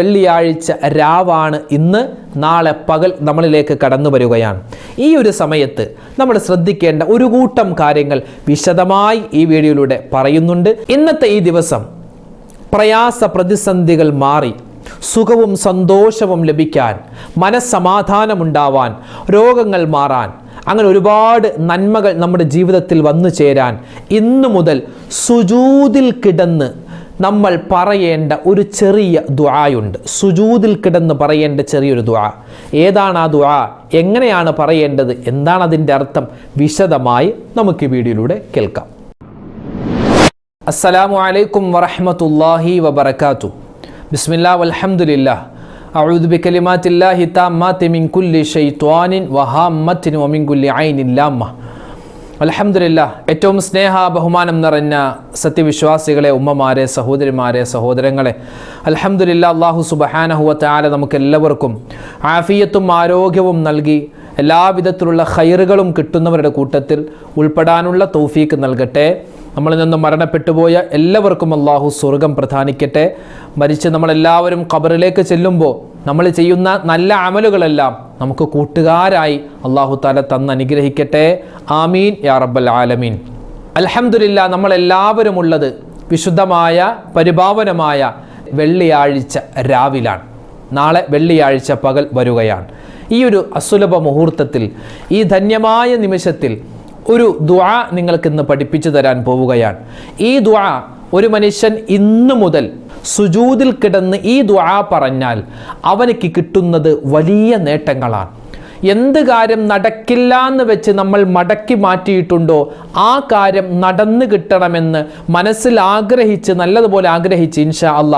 വെള്ളിയാഴ്ച രാവാണ് ഇന്ന്. നാളെ പകൽ നമ്മളിലേക്ക് കടന്നു വരികയാണ്. ഈ ഒരു സമയത്ത് നമ്മൾ ശ്രദ്ധിക്കേണ്ട ഒരു കൂട്ടം കാര്യങ്ങൾ വിശദമായി ഈ വീഡിയോയിലൂടെ പറയുന്നുണ്ട്. ഇന്നത്തെ ഈ ദിവസം പ്രയാസ പ്രതിസന്ധികൾ മാറി. സുഖവും സന്തോഷവും ലഭിക്കാൻ മനസ്സമാധാനമുണ്ടാവാൻ രോഗങ്ങൾ മാറാൻ അങ്ങനെ ഒരുപാട് നന്മകൾ നമ്മുടെ ജീവിതത്തിൽ വന്നു ചേരാൻ ഇന്നു മുതൽ സുജൂതിൽ കിടന്ന് നമ്മൾ പറയേണ്ട ഒരു ചെറിയ ദുആയുണ്ട്. സുജൂതിൽ കിടന്ന് പറയേണ്ട ചെറിയൊരു ദുആ. ഏതാണ് ആ ദുആ? എങ്ങനെയാണ് പറയേണ്ടത്? എന്താണ് അതിന്റെ അർത്ഥം? വിശദമായി നമുക്ക് ഈ വീഡിയോയിലൂടെ കേൾക്കാം. അസ്സലാമു അലൈക്കും വറഹ്മത്തുള്ളാഹി വബറകാതു ബിസ്മില്ലാ വൽഹംദുലില്ലാ. അഊദു تامات من മിൻ കുല്ലി وهامة ومن വമിൻ കുല്ലി ഐനിൻ അൽഹംദുലില്ലാ ഏറ്റവും സ്നേഹ ബഹുമാനം നിറഞ്ഞ സത്യവിശ്വാസികളെ ഉമ്മമാരെ സഹോദരിമാരെ സഹോദരങ്ങളെ അലഹമില്ല അള്ളാഹു സുബഹാനഹുവത്താല നമുക്ക് എല്ലാവർക്കും ആഫിയത്തും ആരോഗ്യവും നൽകി എല്ലാവിധത്തിലുള്ള ഖൈറുകളും കിട്ടുന്നവരുടെ കൂട്ടത്തിൽ ഉൾപ്പെടാനുള്ള തൗഫീക്ക് നൽകട്ടെ. നമ്മളിൽ നിന്നും മരണപ്പെട്ടുപോയ എല്ലാവർക്കും അള്ളാഹു സ്വർഗം പ്രധാനിക്കട്ടെ. മരിച്ച് നമ്മളെല്ലാവരും ഖബറിലേക്ക് ചെല്ലുമ്പോൾ നമ്മൾ ചെയ്യുന്ന നല്ല അമലുകളെല്ലാം നമുക്ക് കൂട്ടുകാരായി അള്ളാഹു താല തന്ന് അനുഗ്രഹിക്കട്ടെ. ആമീൻ യാ റബ്ബൽ ആലമീൻ. അൽഹംദുലില്ല നമ്മളെല്ലാവരും ഉള്ളത് വിശുദ്ധമായ പരിഭാവനമായ വെള്ളിയാഴ്ച രാവിലാണ്. നാളെ വെള്ളിയാഴ്ച പകൽ വരികയാണ്. ഈ ഒരു അസുലഭ മുഹൂർത്തത്തിൽ ഈ ധന്യമായ നിമിഷത്തിൽ ഒരു ദ്വാ നിങ്ങൾക്കിന്ന് പഠിപ്പിച്ചു തരാൻ പോവുകയാണ്. ഈ ദുആ ഒരു മനുഷ്യൻ ഇന്നു മുതൽ സുജൂതിൽ കിടന്ന് ഈ ദുആ പറഞ്ഞാൽ അവനക്ക് കിട്ടുന്നത് വലിയ നേട്ടങ്ങളാണ്. എന്ത് കാര്യം നടക്കില്ല എന്ന് വെച്ച് നമ്മൾ മടക്കി മാറ്റിയിട്ടുണ്ടോ ആ കാര്യം നടന്നു കിട്ടണമെന്ന് മനസ്സിൽ ആഗ്രഹിച്ച് നല്ലതുപോലെ ആഗ്രഹിച്ച് ഇൻഷാ അല്ല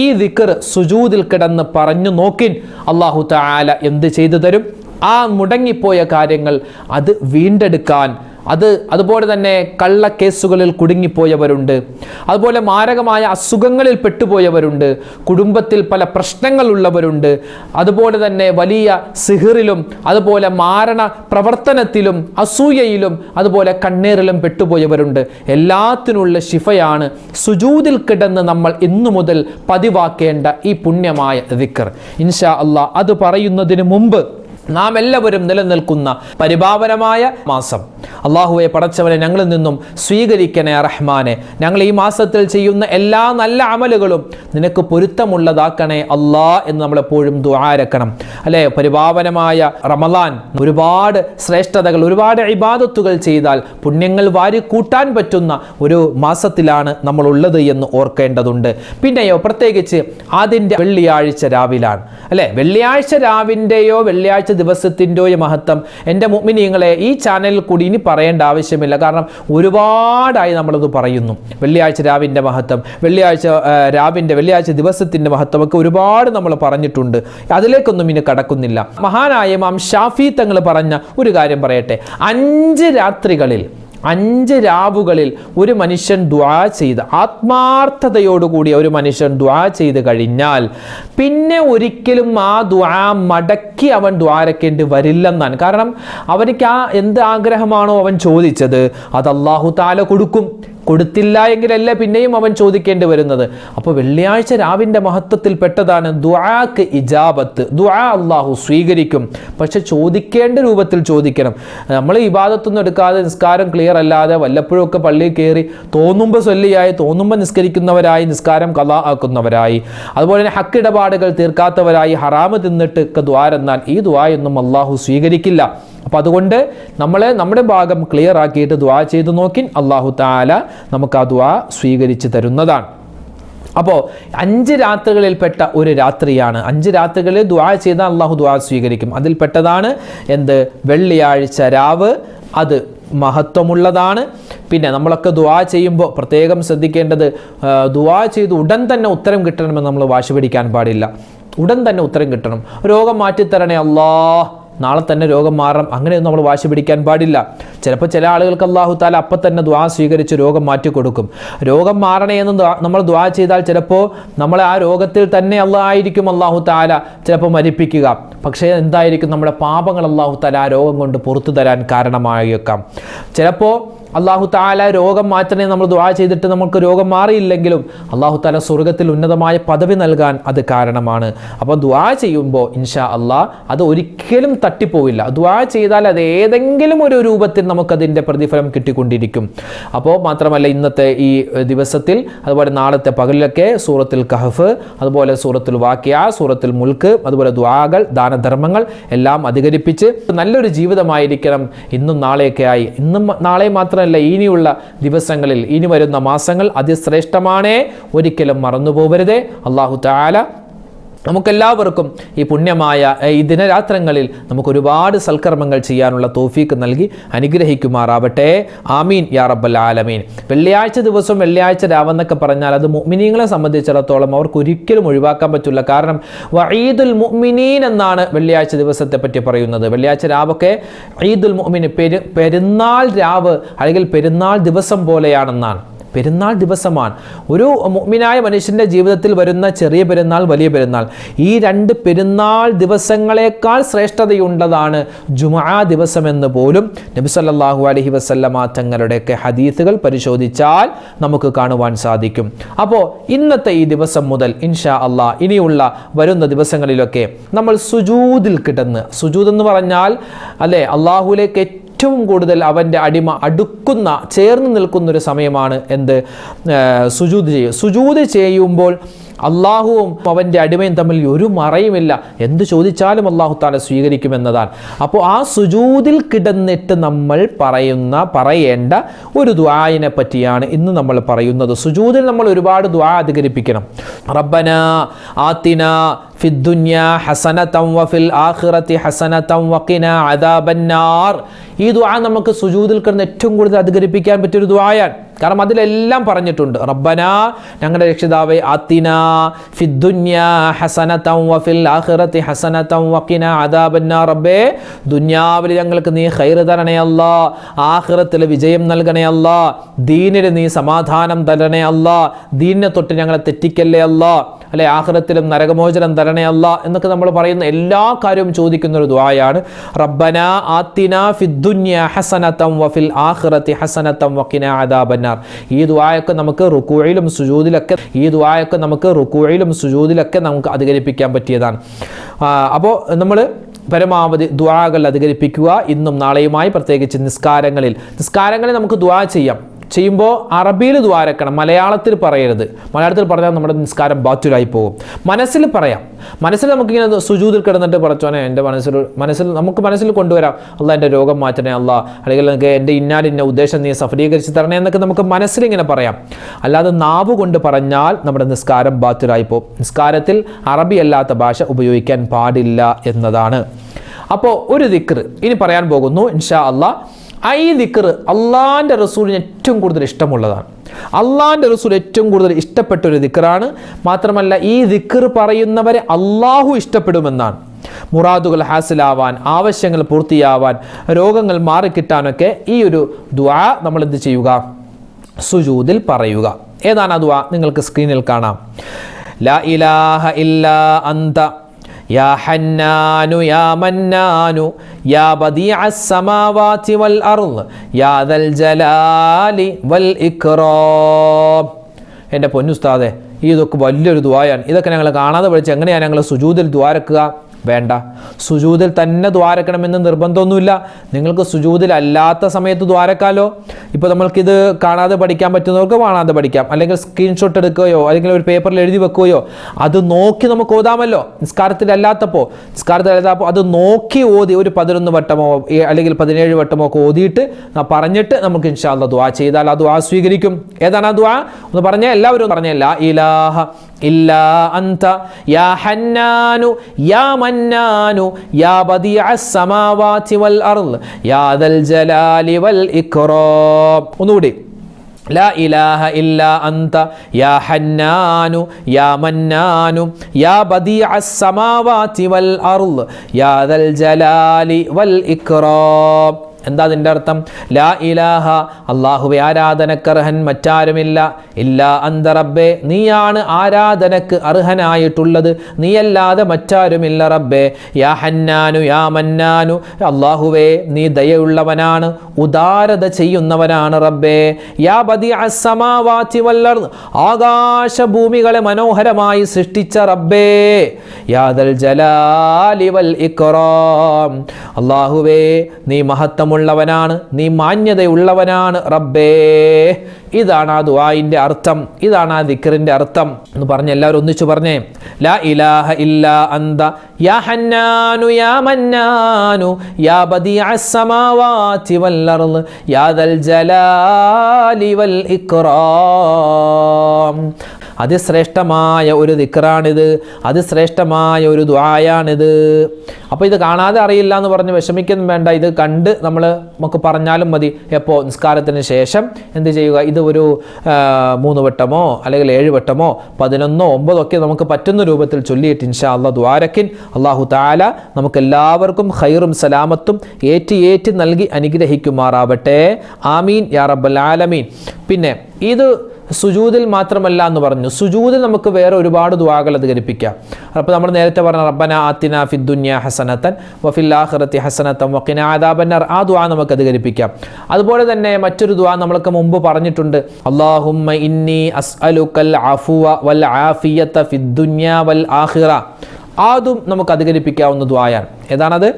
ഈ ദിക്കർ സുജൂതിൽ കിടന്ന് പറഞ്ഞു നോക്കിൻ. അള്ളാഹു താല എന്ത് ചെയ്തു തരും? ആ മുടങ്ങിപ്പോയ കാര്യങ്ങൾ അത് വീണ്ടെടുക്കാൻ അത് അതുപോലെ തന്നെ കള്ളക്കേസുകളിൽ കുടുങ്ങിപ്പോയവരുണ്ട്. അതുപോലെ മാരകമായ അസുഖങ്ങളിൽ പെട്ടുപോയവരുണ്ട്. കുടുംബത്തിൽ പല പ്രശ്നങ്ങളുള്ളവരുണ്ട്. അതുപോലെ തന്നെ വലിയ സിഹിറിലും അതുപോലെ മാരണ പ്രവർത്തനത്തിലും അസൂയയിലും അതുപോലെ കണ്ണീറിലും പെട്ടുപോയവരുണ്ട്. എല്ലാത്തിനുള്ള ശിഫയാണ് സുജൂതിൽ കിടന്ന് നമ്മൾ ഇന്നു മുതൽ പതിവാക്കേണ്ട ഈ പുണ്യമായ ദിക്കർ ഇൻഷാ അള്ളാഹ് അത് പറയുന്നതിന് മുമ്പ് നാം എല്ലാവരും നിലനിൽക്കുന്ന പരിപാവനമായ മാസം. അള്ളാഹുവെ പടച്ചവനെ ഞങ്ങളിൽ നിന്നും സ്വീകരിക്കണേ റഹ്മാനെ. ഞങ്ങൾ ഈ മാസത്തിൽ ചെയ്യുന്ന എല്ലാ നല്ല അമലുകളും നിനക്ക് പൊരുത്തമുള്ളതാക്കണേ അള്ളാ എന്ന് നമ്മളെപ്പോഴും ദ്വാരക്കണം അല്ലേ? പരിപാവനമായ റമലാൻ ഒരുപാട് ശ്രേഷ്ഠതകൾ ഒരുപാട് ഇബാദത്തുകൾ ചെയ്താൽ പുണ്യങ്ങൾ വാരി കൂട്ടാൻ പറ്റുന്ന ഒരു മാസത്തിലാണ് നമ്മൾ ഉള്ളത് എന്ന് ഓർക്കേണ്ടതുണ്ട്. പിന്നെയോ പ്രത്യേകിച്ച് അതിന്റെ വെള്ളിയാഴ്ച രാവിലാണ്. അല്ലേ? വെള്ളിയാഴ്ച രാവിന്റെയോ വെള്ളിയാഴ്ച ദിവസത്തിന്റെയോ മഹത്വം. എന്റെ മുഗ്മിനീങ്ങളെ ഈ ചാനലിൽ കൂടി ഇനി പറയേണ്ട ആവശ്യമില്ല. കാരണം ഒരുപാടായി നമ്മളത് പറയുന്നു. വെള്ളിയാഴ്ച രാവിന്റെ മഹത്വം വെള്ളിയാഴ്ച രാവിന്റെ വെള്ളിയാഴ്ച ദിവസത്തിന്റെ മഹത്വമൊക്കെ ഒരുപാട് നമ്മൾ പറഞ്ഞിട്ടുണ്ട്. അതിലേക്കൊന്നും ഇനി കടക്കുന്നില്ല. മഹാനായ മാം ഷാഫി തങ്ങൾ പറഞ്ഞ ഒരു കാര്യം പറയട്ടെ. അഞ്ച് രാത്രികളിൽ അഞ്ച് രാവുകളിൽ ഒരു മനുഷ്യൻ ദ്വാ ചെയ്ത് ആത്മാർത്ഥതയോടുകൂടി ഒരു മനുഷ്യൻ ദ്വാ ചെയ്ത് കഴിഞ്ഞാൽ പിന്നെ ഒരിക്കലും ആ ദ്വാ മടക്കി അവൻ ദ്വാരക്കേണ്ടി വരില്ലെന്നാണ്. കാരണം അവനിക്ക് ആ എന്ത് ആഗ്രഹമാണോ അവൻ ചോദിച്ചത് അത് അള്ളാഹു താല കൊടുക്കും. കൊടുത്തില്ല എങ്കിലല്ല പിന്നെയും അവൻ ചോദിക്കേണ്ടി വരുന്നത്. അപ്പോൾ വെള്ളിയാഴ്ച രാവിന്റെ മഹത്വത്തിൽ പെട്ടതാണ് ദുആക്ക് ഇജാബത്ത്. ദുആ അള്ളാഹു സ്വീകരിക്കും. പക്ഷെ ചോദിക്കേണ്ട രൂപത്തിൽ ചോദിക്കണം. നമ്മൾ ഇബാദത്തൊന്നും എടുക്കാതെ നിസ്കാരം ക്ലിയർ അല്ലാതെ വല്ലപ്പോഴും ഒക്കെ പള്ളിയിൽ കയറി തോന്നുമ്പോൾ സ്വല്ലിയായി തോന്നുമ്പോൾ നിസ്കരിക്കുന്നവരായി നിസ്കാരം കഥ ആക്കുന്നവരായി. അതുപോലെ തന്നെ ഹക്കിടപാടുകൾ തീർക്കാത്തവരായി ഹറാമ് തിന്നിട്ട് ഒക്കെ ദ്വാരെന്നാൽ ഈ ദ്വായൊന്നും അള്ളാഹു സ്വീകരിക്കില്ല. അപ്പോൾ അതുകൊണ്ട് നമ്മൾ നമ്മുടെ ഭാഗം ക്ലിയർ ആക്കിയിട്ട് ദ്വാ ചെയ്ത് നോക്കി അള്ളാഹു താല നമുക്ക് ആ ദ്വാ സ്വീകരിച്ച് തരുന്നതാണ്. അപ്പോൾ അഞ്ച് രാത്രികളിൽപ്പെട്ട ഒരു രാത്രിയാണ്. അഞ്ച് രാത്രികളിൽ ദ്വാ ചെയ്താൽ അള്ളാഹു ദ്വാ സ്വീകരിക്കും. അതിൽപ്പെട്ടതാണ് എന്ത്? വെള്ളിയാഴ്ച രാവ് അത് മഹത്വമുള്ളതാണ്. പിന്നെ നമ്മളൊക്കെ ദുആ ചെയ്യുമ്പോൾ പ്രത്യേകം ശ്രദ്ധിക്കേണ്ടത് ദ്വാ ചെയ്ത് ഉടൻ തന്നെ ഉത്തരം കിട്ടണമെന്ന് നമ്മൾ വാശി പിടിക്കാൻ പാടില്ല. ഉടൻ തന്നെ ഉത്തരം കിട്ടണം. രോഗം മാറ്റിത്തരണേ അല്ലാ നാളെ തന്നെ രോഗം മാറണം. അങ്ങനെയൊന്നും നമ്മൾ വാശി പിടിക്കാൻ പാടില്ല. ചിലപ്പോൾ ചില ആളുകൾക്ക് അള്ളാഹു താല അപ്പം തന്നെ ദ്വാ സ്വീകരിച്ച് രോഗം മാറ്റി കൊടുക്കും. രോഗം മാറണേ എന്ന് നമ്മൾ ദ്വാ ചെയ്താൽ ചിലപ്പോൾ നമ്മൾ ആ രോഗത്തിൽ തന്നെ അള്ളാഹായിരിക്കും അള്ളാഹു താല ചിലപ്പോൾ മരിപ്പിക്കുക. പക്ഷേ എന്തായിരിക്കും നമ്മുടെ പാപങ്ങൾ അള്ളാഹു താല ആ രോഗം കൊണ്ട് പുറത്തു തരാൻ കാരണമായേക്കാം. ചിലപ്പോൾ അള്ളാഹു താല രോഗം മാറ്റണേ നമ്മൾ ദ്വാ ചെയ്തിട്ട് നമുക്ക് രോഗം മാറിയില്ലെങ്കിലും അള്ളാഹു താല സ്വർഗത്തിൽ ഉന്നതമായ പദവി നൽകാൻ അത് കാരണമാണ്. അപ്പോൾ ദ്വാ ചെയ്യുമ്പോൾ ഇൻഷാ അള്ളാഹ് അത് ഒരിക്കലും തട്ടിപ്പോവില്ല. ദ്വാ ചെയ്താൽ അത് ഏതെങ്കിലും ഒരു രൂപത്തിൽ നമുക്കതിന്റെ പ്രതിഫലം കിട്ടിക്കൊണ്ടിരിക്കും. അപ്പോൾ മാത്രമല്ല ഇന്നത്തെ ഈ ദിവസത്തിൽ അതുപോലെ നാളത്തെ പകലിലൊക്കെ സൂറത്തിൽ കഹഫ് അതുപോലെ സൂറത്തിൽ വാക്യ സൂറത്തിൽ മുൽക്ക് അതുപോലെ ദ്വാകൾ ദാനധർമ്മങ്ങൾ എല്ലാം അധികരിപ്പിച്ച് നല്ലൊരു ജീവിതമായിരിക്കണം. ഇന്നും നാളെയൊക്കെ ആയി. ഇന്നും നാളെ മാത്രമല്ല ഇനിയുള്ള ദിവസങ്ങളിൽ ഇനി വരുന്ന മാസങ്ങൾ അതിശ്രേഷ്ഠമാണേ. ഒരിക്കലും മറന്നു പോകരുതേ അള്ളാഹു താല നമുക്കെല്ലാവർക്കും ഈ പുണ്യമായ ഈ ദിനരാത്രങ്ങളിൽ നമുക്ക് ഒരുപാട് സൽക്കർമ്മങ്ങൾ ചെയ്യാനുള്ള തോഫീക്ക് നൽകി അനുഗ്രഹിക്കുമാറാവട്ടെ. ആമീൻ യാ റബ്ബൽ ആലമീൻ. വെള്ളിയാഴ്ച ദിവസം വെള്ളിയാഴ്ച രാവെന്നൊക്കെ പറഞ്ഞാൽ അത് മുഅ്മിനീങ്ങളെ സംബന്ധിച്ചിടത്തോളം അവർക്ക് ഒരിക്കലും ഒഴിവാക്കാൻ പറ്റില്ല. കാരണം വഈദുൽ മുഅ്മിനീൻ എന്നാണ് വെള്ളിയാഴ്ച ദിവസത്തെ പറ്റി പറയുന്നത്. വെള്ളിയാഴ്ച രാവൊക്കെ ഈദുൽ മുഅ്മിൻ പെരു പെരുന്നാൾ രാവ് അല്ലെങ്കിൽ പെരുന്നാൾ ദിവസം പോലെയാണെന്നാണ്. പെരുന്നാൾ ദിവസമാണ്. ഒരു മുഗ്മിനായ മനുഷ്യന്റെ ജീവിതത്തിൽ വരുന്ന ചെറിയ പെരുന്നാൾ വലിയ പെരുന്നാൾ. ഈ രണ്ട് പെരുന്നാൾ ദിവസങ്ങളെക്കാൾ ശ്രേഷ്ഠതയുള്ളതാണ് ജുമാ ദിവസമെന്ന് പോലും നബി സല്ലല്ലാഹു അലൈഹി വസല്ലമ തങ്ങളുടെയൊക്കെ ഹദീസുകൾ പരിശോധിച്ചാൽ നമുക്ക് കാണുവാൻ സാധിക്കും. അപ്പോൾ ഇന്നത്തെ ഈ ദിവസം മുതൽ ഇൻഷാ അള്ളാ ഇനിയുള്ള വരുന്ന ദിവസങ്ങളിലൊക്കെ നമ്മൾ സുജൂദിൽ കിടന്ന് സുജൂദ് എന്ന് പറഞ്ഞാൽ അല്ലേ അള്ളാഹുലേക്ക് ഏറ്റവും കൂടുതൽ അവന്റെ അടിമ അടുക്കുന്ന ചേർന്ന് നിൽക്കുന്നൊരു സമയമാണ് എന്ത് സുജൂത് ചെയ്യുക സുജൂത് ചെയ്യുമ്പോൾ അള്ളാഹുവും അവന്റെ അടിമയും തമ്മിൽ ഒരു മറയുമില്ല. എന്ത് ചോദിച്ചാലും അള്ളാഹു താല സ്വീകരിക്കുമെന്നതാണ്. അപ്പോൾ ആ സുജൂതിൽ കിടന്നിട്ട് നമ്മൾ പറയുന്ന പറയേണ്ട ഒരു ദ്വായിനെ പറ്റിയാണ് ഇന്ന് നമ്മൾ പറയുന്നത്. സുജൂതിൽ നമ്മൾ ഒരുപാട് ദ്വാ അധികരിപ്പിക്കണം. റബ്ബന ആത്തിന ഫിദ്ദുന്യ ഹസനതം വഫിൽ ആഖിറത്തി ഹസനതം വഖിന അദാബന്നാർ ഈ ദുആ നമുക്ക് സുജൂദിൽ കിടന്ന് ഏറ്റവും കൂടുതൽ അധികരിപ്പിക്കാൻ പറ്റിയൊരു ദുആയാണ്. കാരണം അതിലെല്ലാം പറഞ്ഞിട്ടുണ്ട്. റബ്ബന ഞങ്ങളുടെ രക്ഷിതാവേ ആത്തിന ഫിദ്ദുന്യാ ഹസനതം വഫിൽ ആഖിറത്തി ഹസനതം വഖിന അദാബന്നാർ റബ്ബേ ദുനിയാവിൽ ഞങ്ങൾക്ക് നീ ഖൈർ തരണേ അല്ലാ. ആഖിറത്തിൽ വിജയം നൽകണേ അല്ലാ. ദീനിൽ നീ സമാധാനം തരണേ അല്ലാ. ദീനിനെ തൊട്ട് ഞങ്ങളെ തെറ്റിക്കല്ലേ അല്ലാ. അല്ലെ ആഹ്റത്തിലും നരകമോചനം തരണേ എന്നൊക്കെ നമ്മൾ പറയുന്ന എല്ലാ കാര്യവും ചോദിക്കുന്ന ഒരു ദ്വായാണ് റബ്ബന ആത്തിന ഫിദ്ദുന്യ ഹസനത്തം വഫിൽ ആഹ്റത്തി ഹസനത്തം വക്കിന അദാബന്നാർ. ഈ ദ്വായൊക്കെ നമുക്ക് റുക്കൂഴിലും സുജൂദിലൊക്കെ ഈ ദ്വായൊക്കെ നമുക്ക് റുക്കൂഴിലും സുജൂദിലൊക്കെ നമുക്ക് അധികരിപ്പിക്കാൻ പറ്റിയതാണ്. അപ്പോൾ നമ്മൾ പരമാവധി ദ്വാകൾ അധികരിപ്പിക്കുക ഇന്നും നാളെയുമായി പ്രത്യേകിച്ച് നിസ്കാരങ്ങളിൽ. നിസ്കാരങ്ങളിൽ നമുക്ക് ദ്വാ ചെയ്യാം. ചെയ്യുമ്പോൾ അറബിയിൽ ദ്വാരക്കണം മലയാളത്തിൽ പറയരുത്. മലയാളത്തിൽ പറഞ്ഞാൽ നമ്മുടെ നിസ്കാരം ബാറ്റുലായി പോകും. മനസ്സിൽ പറയാം. മനസ്സിൽ നമുക്കിങ്ങനെ സുജൂതിൽ കിടന്നിട്ട് പറച്ചോനെ എന്റെ മനസ്സിൽ മനസ്സിൽ നമുക്ക് മനസ്സിൽ കൊണ്ടുവരാം. അല്ല എന്റെ രോഗം മാറ്റണേ അല്ല അല്ലെങ്കിൽ എനിക്ക് എന്റെ ഇന്നാലിന്ന ഉദ്ദേശം നീ സഫലീകരിച്ച് തരണേ എന്നൊക്കെ നമുക്ക് മനസ്സിലിങ്ങനെ പറയാം. അല്ലാതെ നാവ് കൊണ്ട് പറഞ്ഞാൽ നമ്മുടെ നിസ്കാരം ബാത്തുലായി പോകും. നിസ്കാരത്തിൽ അറബി അല്ലാത്ത ഭാഷ ഉപയോഗിക്കാൻ പാടില്ല എന്നതാണ്. അപ്പോൾ ഒരു ദിക്ർ ഇനി പറയാൻ പോകുന്നു ഇൻഷാ അള്ളാഹ്. ഐ ദിക്കർ അള്ളാന്റെ റസൂലിന് ഏറ്റവും കൂടുതൽ ഇഷ്ടമുള്ളതാണ്. അള്ളാഹാന്റെ റസൂൽ ഏറ്റവും കൂടുതൽ ഇഷ്ടപ്പെട്ട ഒരു ദിക്കറാണ് മാത്രമല്ല ഈ ദിക്കർ പറയുന്നവരെ അള്ളാഹു ഇഷ്ടപ്പെടുമെന്നാണ്. മുറാദുകൾ ഹാസിലാവാൻ ആവശ്യങ്ങൾ പൂർത്തിയാവാൻ രോഗങ്ങൾ മാറിക്കിട്ടാനൊക്കെ ഈ ഒരു ദ്വാ നമ്മൾ എന്ത് ചെയ്യുക? സുജൂതിൽ പറയുക. ഏതാണ് ആ ദ്വാ നിങ്ങൾക്ക് സ്ക്രീനിൽ കാണാം. ലാ ഇലാഹ ഇല്ലാ അന്ത. യാ ഹന്നാനു യാ മന്നാനു. എന്റെ പൊന്നുസ്താദെ ഇതൊക്കെ വലിയൊരു ദ്വായാണ് ഇതൊക്കെ ഞങ്ങൾ കാണാതെ പഠിച്ച് എങ്ങനെയാണ് ഞങ്ങൾ സുജൂതിൽ ദ്വാരക്കുക വേണ്ട. സുജൂതിൽ തന്നെ ദ്വാരക്കണമെന്ന് നിർബന്ധമൊന്നുമില്ല. നിങ്ങൾക്ക് സുജൂതിൽ അല്ലാത്ത സമയത്ത് ദ്വാരക്കാലോ? ഇപ്പോൾ നമ്മൾക്കിത് കാണാതെ പഠിക്കാൻ പറ്റുന്നവർക്ക് കാണാതെ പഠിക്കാം. അല്ലെങ്കിൽ സ്ക്രീൻഷോട്ട് എടുക്കുകയോ അല്ലെങ്കിൽ ഒരു പേപ്പറിൽ എഴുതി വെക്കുകയോ അത് നോക്കി നമുക്ക് ഓതാമല്ലോ. നിസ്കാരത്തിൽ അല്ലാത്തപ്പോൾ നിസ്കാരത്തിൽ അല്ലാത്തപ്പോൾ അത് നോക്കി ഓതി ഒരു പതിനൊന്ന് വട്ടമോ അല്ലെങ്കിൽ പതിനേഴ് വട്ടമോ ഒക്കെ ഓതിയിട്ട് പറഞ്ഞിട്ട് നമുക്ക് ഇൻഷാല്ല ദ്വാ ചെയ്താൽ ആ ദ്വാ സ്വീകരിക്കും. ഏതാണ് ആ ദ്വാ എന്ന് പറഞ്ഞാൽ എല്ലാവരും പറഞ്ഞല്ല ഇലാഹ ഇല്ലാ അന്ത യാ ഹന്നാനു യാ മന്നാനു യാ ബദിഅ السماوات والأرض يا ذا الجلال والإكرام ഒന്നുകൂടി لا إله إلا أنت يا حنان يا منان يا بديع السماوات والأرض يا ذا الجلال والإكرام എന്താ അതിന്റെ അർത്ഥം? ലാ ഇലാഹ അള്ളാഹുവെ ആരാധനക്കർഹൻ മറ്റാരുമില്ല. ഇല്ലാ അന്ത റബ്ബേ നീയാണ് ആരാധനക്ക് അർഹനായിട്ടുള്ളത്. നീയല്ലാതെ മറ്റാരുമില്ല റബ്ബേ. യാ ഹന്നാനു യാ മന്നാനു അള്ളാഹുവേ നീ ദയുള്ളവനാണ് ഉദാരത ചെയ്യുന്നവനാണ് റബ്ബേ. യാ ബദി അസമാവാത്തി വല്ലർ ആകാശഭൂമികളെ മനോഹരമായി സൃഷ്ടിച്ച റബ്ബേ. യാദൽ ജലാലി വൽ അള്ളാഹുവേ നീ ബഹുമാനമുള്ളവനാണ് നീ മാന്യതയുള്ളവനാണ് റബ്ബേ. ഇതാണ് ആ ദുവായിന്റെ അർത്ഥം. ഇതാണ് ആ ദിക്കറിന്റെ അർത്ഥം എന്ന് പറഞ്ഞ് എല്ലാവരും ഒന്നിച്ചു പറഞ്ഞേ. ലാ ഇലാഹ ഇല്ലാ അന്ത. യാ ഹന്നാനു യാ മന്നാനു യാ ബദിഅ അസ്സമാവാതി വൽ അർൾ യാ ദൽ ജലാലി വൽ ഇക്റാം അതിശ്രേഷ്ഠമായ ഒരു ദിക്കറാണിത് അതിശ്രേഷ്ഠമായ ഒരു ദ്വായാണിത് അപ്പോൾ ഇത് കാണാതെ അറിയില്ല എന്ന് പറഞ്ഞ് വിഷമിക്കുന്നു വേണ്ട. ഇത് കണ്ട് നമ്മൾ നമുക്ക് പറഞ്ഞാലും മതി. എപ്പോൾ നിസ്കാരത്തിന് ശേഷം എന്ത് ചെയ്യുക? ഇത് ഒരു മൂന്ന് വട്ടമോ അല്ലെങ്കിൽ ഏഴ് വട്ടമോ പതിനൊന്നോ ഒമ്പതോ ഒക്കെ നമുക്ക് പറ്റുന്ന രൂപത്തിൽ ചൊല്ലിയിട്ട് ഇൻഷാ അള്ള ദ്വാരക്കിൻ അള്ളാഹു താല നമുക്ക് എല്ലാവർക്കും ഖൈറും സലാമത്തും ഏറ്റി ഏറ്റി നൽകി അനുഗ്രഹിക്കുമാറാവട്ടെ. ആമീൻ. യാ റബ്ബൽ ആലമീൻ. പിന്നെ ഇത് സുജൂദിൽ മാത്രമല്ല എന്ന് പറഞ്ഞു. സുജൂതിൽ നമുക്ക് വേറെ ഒരുപാട് ദുവാകൾ അധികരിപ്പിക്കാം. അപ്പോൾ നമ്മൾ നേരത്തെ പറഞ്ഞ റബ്ബന ആത്തിന ഫിദ്ദുന്യ ഹസനത്തൻ വഫിൽ ഹസനത്തൻ വക്കിന ആദാബന്നർ ആ ദുആ നമുക്ക് അധികരിപ്പിക്കാം. അതുപോലെ തന്നെ മറ്റൊരു ദുആ നമ്മൾക്ക് മുമ്പ് പറഞ്ഞിട്ടുണ്ട്. അല്ലാഹുമ്മ ഇന്നി അസ്അലുക്കൽ അഫുവ വൽ ആഫിയത്ത ഫിദ്ദുന്യ വൽ ആഖിറ. അതും നമുക്ക് അധികരിപ്പിക്കാവുന്ന ദ്വായാണ് ഏതാണത്?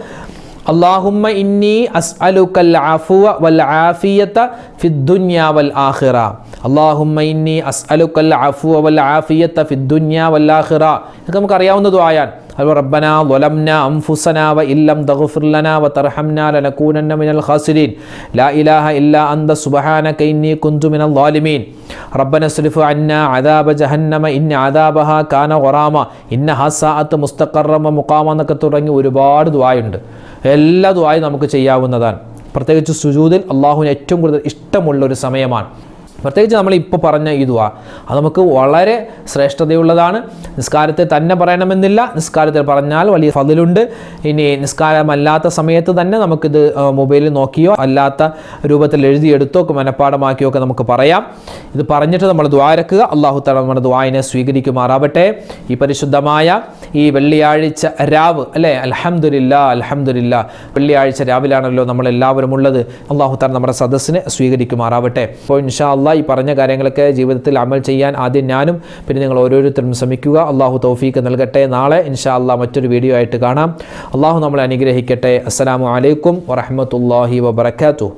അള്ളാഹുമ്മ ഇന്നി അസ്അലുക്കൽ അഫുവ വൽ ആഫിയത ഫിദ്ദുന്യ വൽ ആഖിറ. അള്ളാഹുമ്മി അസ് അലുക്കൽ അഫു അവൽ ആഫിയത്ത ഫിദ്ദുന്യ വല്ലാഹിറ ഇതൊക്കെ നമുക്കറിയാവുന്ന ദ്വായാൻ അതുപോലെ റബ്ബന വലംന അംഫുസന വ ഇല്ലം തഗ്ഫിർലന വ തർഹംന ലനകൂനന്ന മിനൽ ഖാസിരീൻ. ലാ ഇലാഹ ഇല്ലാ അന്ത സുബ്ഹാനക ഇന്നി കുന്തു മിനൽ ളാലിമീൻ. റബ്ബന സ്രിഫ് അന്ന അദാബ ജഹന്നമ ഇന്ന അദാബഹ കാന ഖറാമ ഇന്ന ഹസാഅത്ത് മുസ്തഖറമ മുഖാമ എന്നൊക്കെ തുടങ്ങി ഒരുപാട് ദ്വായുണ്ട് എല്ലാ ദ്വായും നമുക്ക് ചെയ്യാവുന്നതാണ്. പ്രത്യേകിച്ച് സുജൂദിൽ അള്ളാഹുവിന് ഏറ്റവും കൂടുതൽ ഇഷ്ടമുള്ള ഒരു സമയമാണ്. പ്രത്യേകിച്ച് നമ്മൾ ഇപ്പോൾ പറഞ്ഞ ഈ ദുവാ അത് നമുക്ക് വളരെ ശ്രേഷ്ഠതയുള്ളതാണ്. നിസ്കാരത്തെ തന്നെ പറയണമെന്നില്ല. നിസ്കാരത്തിൽ പറഞ്ഞാൽ വലിയ ഫതിലുണ്ട്. ഇനി നിസ്കാരമല്ലാത്ത സമയത്ത് തന്നെ നമുക്കിത് മൊബൈലിൽ നോക്കിയോ അല്ലാത്ത രൂപത്തിൽ എഴുതിയെടുത്തോ മനഃപ്പാടമാക്കിയോ ഒക്കെ നമുക്ക് പറയാം. ഇത് പറഞ്ഞിട്ട് നമ്മൾ ദ്വാരക്കുക അള്ളാഹു തല നമ്മുടെ ദ്വായനെ സ്വീകരിക്കുമാറാവട്ടെ. ഈ പരിശുദ്ധമായ ഈ വെള്ളിയാഴ്ച രാവ് അല്ലേ? അൽഹംദുലില്ല അൽഹംദുലില്ല. വെള്ളിയാഴ്ച രാവിലാണല്ലോ നമ്മളെല്ലാവരും ഉള്ളത്. അള്ളാഹു താൻ നമ്മുടെ സദസ്സിനെ സ്വീകരിക്കുമാറാവട്ടെ. അപ്പോൾ ഇൻഷാ അള്ളാ ഈ പറഞ്ഞ കാര്യങ്ങളൊക്കെ ജീവിതത്തിൽ അമൽ ചെയ്യാൻ ആദ്യം ഞാനും പിന്നെ നിങ്ങൾ ഓരോരുത്തരും ശ്രമിക്കുക. അള്ളാഹു തൗഫീക്ക് നൽകട്ടെ. നാളെ ഇൻഷാ അള്ളാ മറ്റൊരു വീഡിയോ ആയിട്ട് കാണാം. അള്ളാഹു നമ്മളെ അനുഗ്രഹിക്കട്ടെ. അസ്സാം വലൈക്കും വറഹമത്തല്ലാഹി വബർക്കാത്തു